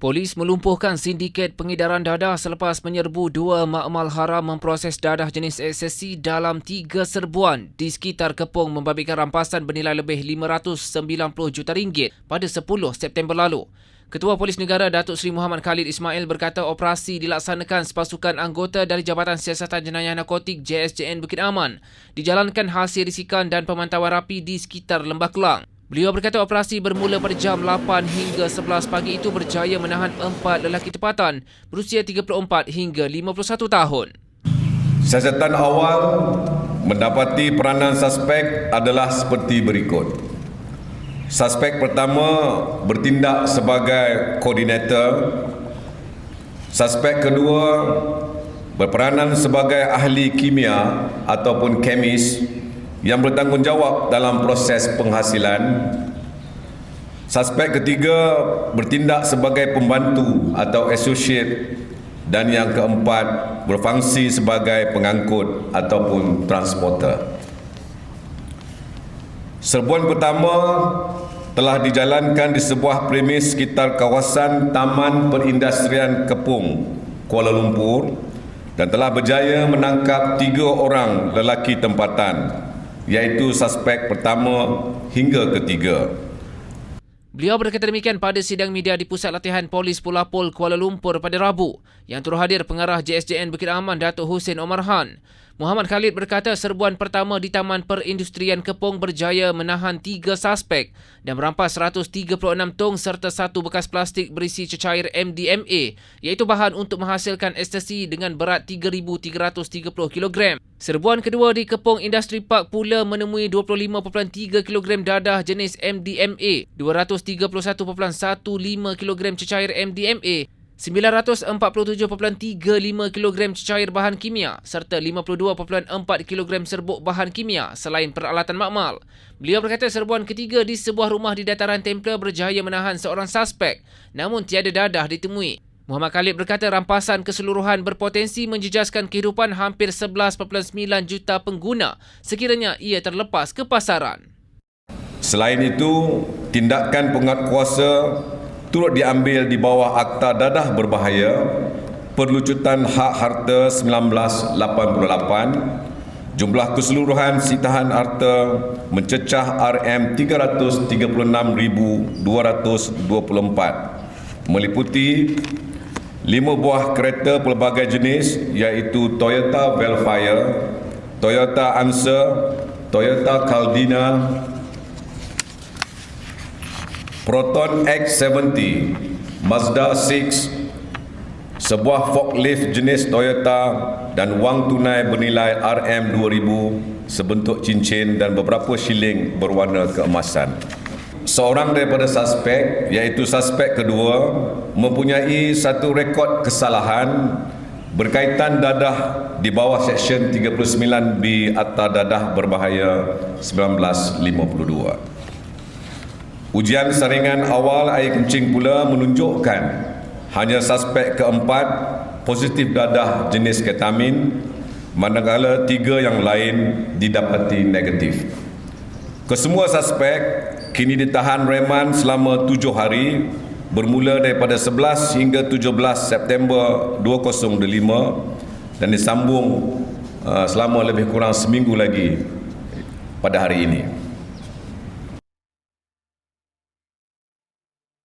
Polis melumpuhkan sindiket pengedaran dadah selepas menyerbu dua makmal haram memproses dadah jenis ekstasi dalam tiga serbuan di sekitar Kepung membabitkan rampasan bernilai lebih 590 juta ringgit pada 10 September lalu. Ketua Polis Negara Datuk Seri Muhammad Khalid Ismail berkata operasi dilaksanakan sepasukan anggota dari Jabatan Siasatan Jenayah Narkotik JSJN Bukit Aman dijalankan hasil risikan dan pemantauan rapi di sekitar Lembah Kelang. Beliau berkata operasi bermula pada jam 8 hingga 11 pagi itu berjaya menahan empat lelaki tempatan berusia 34 hingga 51 tahun. Siasatan awal mendapati peranan suspek adalah seperti berikut. Suspek pertama bertindak sebagai koordinator. Suspek kedua berperanan sebagai ahli kimia ataupun kemis yang bertanggungjawab dalam proses penghasilan. Suspek ketiga bertindak sebagai pembantu atau associate dan yang keempat berfungsi sebagai pengangkut ataupun transporter. Serbuan pertama telah dijalankan di sebuah premis sekitar kawasan Taman Perindustrian Kepung, Kuala Lumpur dan telah berjaya menangkap tiga orang lelaki tempatan iaitu suspek pertama hingga ketiga. Beliau berkata demikian pada sidang media di Pusat Latihan Polis Pulapul Kuala Lumpur pada Rabu yang turut hadir pengarah JSJN Bukit Aman Datuk Hussein Omar Han. Muhammad Khalid berkata serbuan pertama di Taman Perindustrian Kepong berjaya menahan tiga suspek dan merampas 136 tong serta satu bekas plastik berisi cecair MDMA iaitu bahan untuk menghasilkan ekstasi dengan berat 3,330 kg. Serbuan kedua di Kepong Industri Park pula menemui 25.3 kg dadah jenis MDMA, 231.15 kg cecair MDMA 947.35 kg cecair bahan kimia serta 52.4 kg serbuk bahan kimia selain peralatan makmal. Beliau berkata serbuan ketiga di sebuah rumah di dataran Templar berjaya menahan seorang suspek namun tiada dadah ditemui. Muhammad Khalid berkata rampasan keseluruhan berpotensi menjejaskan kehidupan hampir 11.9 juta pengguna sekiranya ia terlepas ke pasaran. Selain itu, tindakan penguatkuasa turut diambil di bawah Akta Dadah Berbahaya Perlucutan Hak Harta 1988 jumlah keseluruhan sitahan harta mencecah RM336,224 meliputi lima buah kereta pelbagai jenis iaitu Toyota Velfire, Toyota Answer, Toyota Caldina, Proton X70, Mazda 6, sebuah forklift jenis Toyota dan wang tunai bernilai RM2000 sebentuk cincin dan beberapa shilling berwarna keemasan. Seorang daripada suspek iaitu suspek kedua mempunyai satu rekod kesalahan berkaitan dadah di bawah Seksyen 39B Atta Dadah Berbahaya 1952. Ujian saringan awal air kencing pula menunjukkan hanya suspek keempat positif dadah jenis ketamin manakala tiga yang lain didapati negatif. Kesemua suspek kini ditahan reman selama tujuh hari bermula daripada 11 hingga 17 September 2005 dan disambung uh, selama lebih kurang seminggu lagi pada hari ini.